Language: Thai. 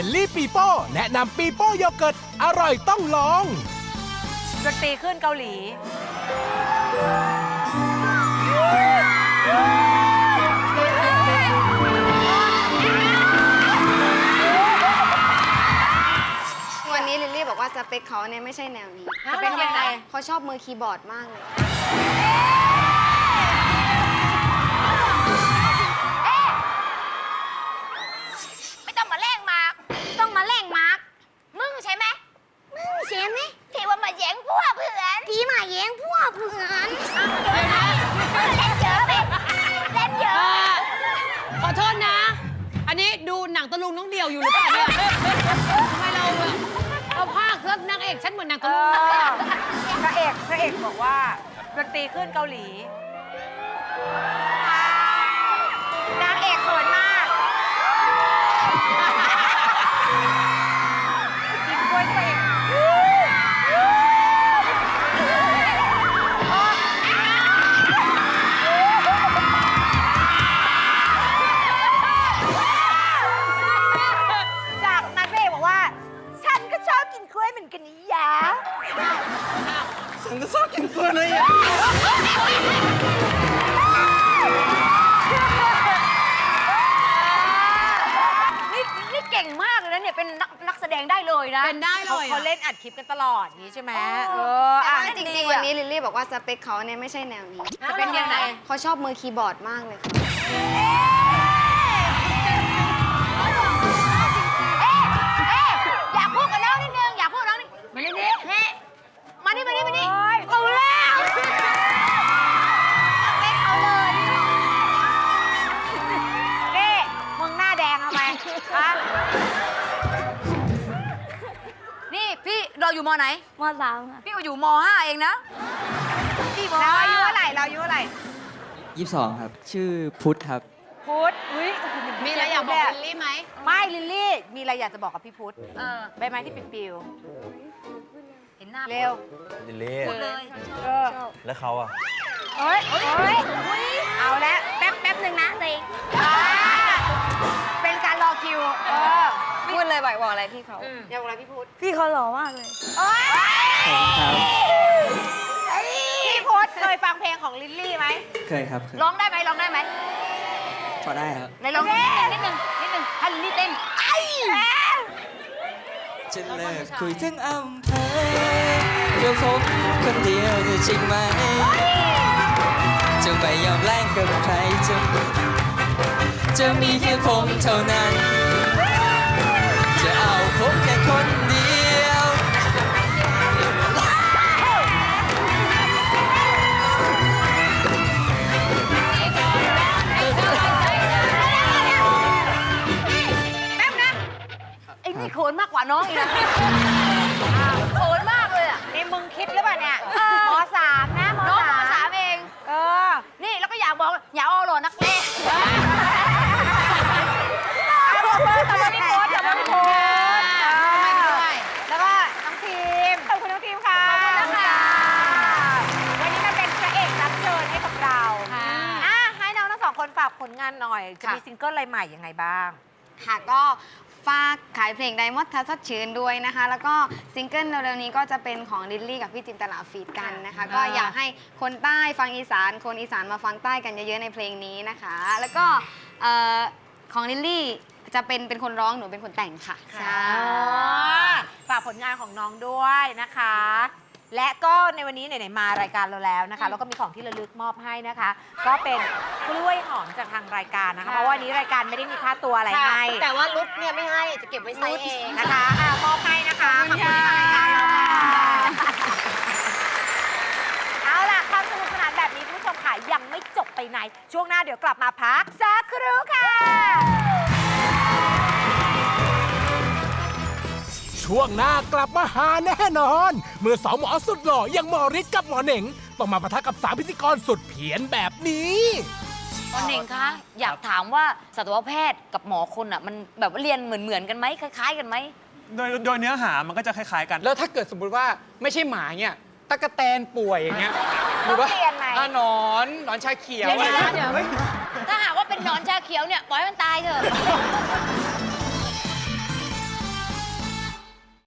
ยลลี่ปีโป้ แนะนำปีโป้โยเกิร์ต อร่อยต้องลอง ดนตรีขึ้นเกาหลี วันนี้ลิลลี่บอกว่าสเปคเขาเนี่ยไม่ใช่แนวนี้จะเป็นยังไง เขาชอบมือคีย์บอร์ดมากเลยไอนที่มาแย่งพวกเพื่อนเล่นเยอะไปเล่นเยเออะอขอโทษนะ อันนี้ดูหนังตะลุงน้องเดียวอยู่หรือเปล่าเนี่ยทำไมเราแบบเราภาคเรื่องนางเอกฉันเหมือนนางเอตะลุงอพระเอกพระเอกบอกว่าดนตรีขึ้นเกาหลี นี่นี่เก่งมากเลยนะเนี่ยเป็นนักนักแสดงได้เลยนะเป็นได้เลยเขาอะ เขาเล่นอัดคลิปกันตลอดอย่างนี้ใช่ไหมเออเออแต่อะว่าจริงๆ วันนี้ลิลลี่บอกว่าสเปคเขาเนี่ยไม่ใช่แนวนี้ จะเป็นยังไง เขาชอบมือคีย์บอร์ดมากเลยค่ะ เราอยู่มอไหน มสามค่ะพี่ก็อยู่มห้าเองนะ พี่มเราอายุห้าเท่าไหร่เราอายุเท่าไหร่ยี่สิบสองครับ ชื่อพุทธครับ พุทธอุ้ยโอ้โหมีอะไรอยากบอกลิลลี่ไหมไม่ลิลลี่ มีอะไรอยากจะบอกกับพี่พุทธเออใบไม้ที่ปิดปิวเห็นหน้าเร็วลิลลี่ พูดเลยเออแล้วเขาอะเฮ้ยเฮ้ยเอาแล้วแป๊บแป๊บหนึ่งนะตัวเองอ่าเป็นการรอคิว เออ พูดเลยบอกบอกอะไรพี่เขาอยากบอกอะไรพี่พุทธพี่เขาหล่อมากเลยโอ๊ยขอบคุณครับพี่พุทธเคยฟังเพลงของลิลลี่ไหมเคยครับเคยร้องได้ไหมร้องได้ไหมพอได้ครับไหนร้องนิดนึงนิดนึงนิดนึงให้ลิลลี่เต้นไอ้จะเลิกคุยทั้งอำเภอเดี๋ยวผมคนเดียวจะจริงไหมจะไม่ยอมแลกกับใครจะจะมีแค่ผมเท่านั้น นมากกว่าน้องอีกนะโขนมากเลยอะ นี่มึงคิดหรือเปล่าเนี่ยมสามนะมน้องมสามสามเอง เออ นี่แล้วก็อยากบอกอย่าเอาหล่อนักเลงตบมือตบมือพี่พุทธตบมือพี่พุทธแล้วก็น้องทีมขอบคุณน้องทีมค่ะขอบคุณนะคะวันนี้มาเป็นพระเอกรับเชิญให้กับเราค่ะอะให้น้องทั้งสองคนฝากผลงานหน่อย จะมีซิงเกิลอะไรใหม่ยังไงบ้าง ค่ะก็ ฝากขายเพลงไดมอนด์ทัสดชื่นด้วยนะคะ แล้วก็ซิงเกิลเร็วๆนี้ก็จะเป็นของลิลลี่กับพี่จินตลาฟีดกันนะคะ ก็อยากให้คนใต้ฟังอีสาน คนอีสานมาฟังใต้กันเยอะๆในเพลงนี้นะคะ แล้วก็เอ่อของลิลลี่จะเป็นเป็นคนร้องหนูเป็นคนแต่งค่ะใช่ ฝากผลงานของน้องด้วยนะคะ และก็ในวันนี้ไหนๆมารายการเราแล้วนะคะแล้วก็มีของที่ระลึกมอบให้นะคะ ก็เป็นกล้วยหอมจากทางรายการนะคะ เพราะว่าวันนี้รายการไม่ได้มีค่าตัวอะไรให้แต่ว่ารุดเนี่ยไม่ให้จะเก็บไว้ใส่เองนะคะอะมอบให้นะคะขอบคุณที่มารายการเราค่ะเอาล่ะความสนุกสนานแบบนี้คุณผู้ชมค่ะยังไม่จบไปไหน ช่วงหน้าเดี๋ยวกลับมาพักสักครู่ค่ะ ช่วงหน้ากลับมาหาแน่นอน เมื่อสองหมอสุดหล่ออย่างหมอฤทธิ์กับหมอเหน่ง ต้องมาปะทะกับสามพิธีกรสุดเพี้ยนแบบนี้ตอนเองคะอยากถามว่าสัตวแพทย์กับหมอคนอะมันแบบว่าเรียนเหมือนเหมือนๆกันไหมคล้าย ๆ กันไหมโดยโดยเนื้อหามันก็จะคล้ายๆกัน แล้วถ้าเกิดสมมติว่าไม่ใช่หมาเนี่ยตะกะแตนป่วยอย่างเงี้ยหรือว่าต้องเรียนไหมอะหนอนหนอนชาเขียว เดี๋ยวอะไรนะเดี๋ยวถ้าหากว่าเป็นหนอนชาเขียวเนี่ยปล่อยให้มันตายเถอะ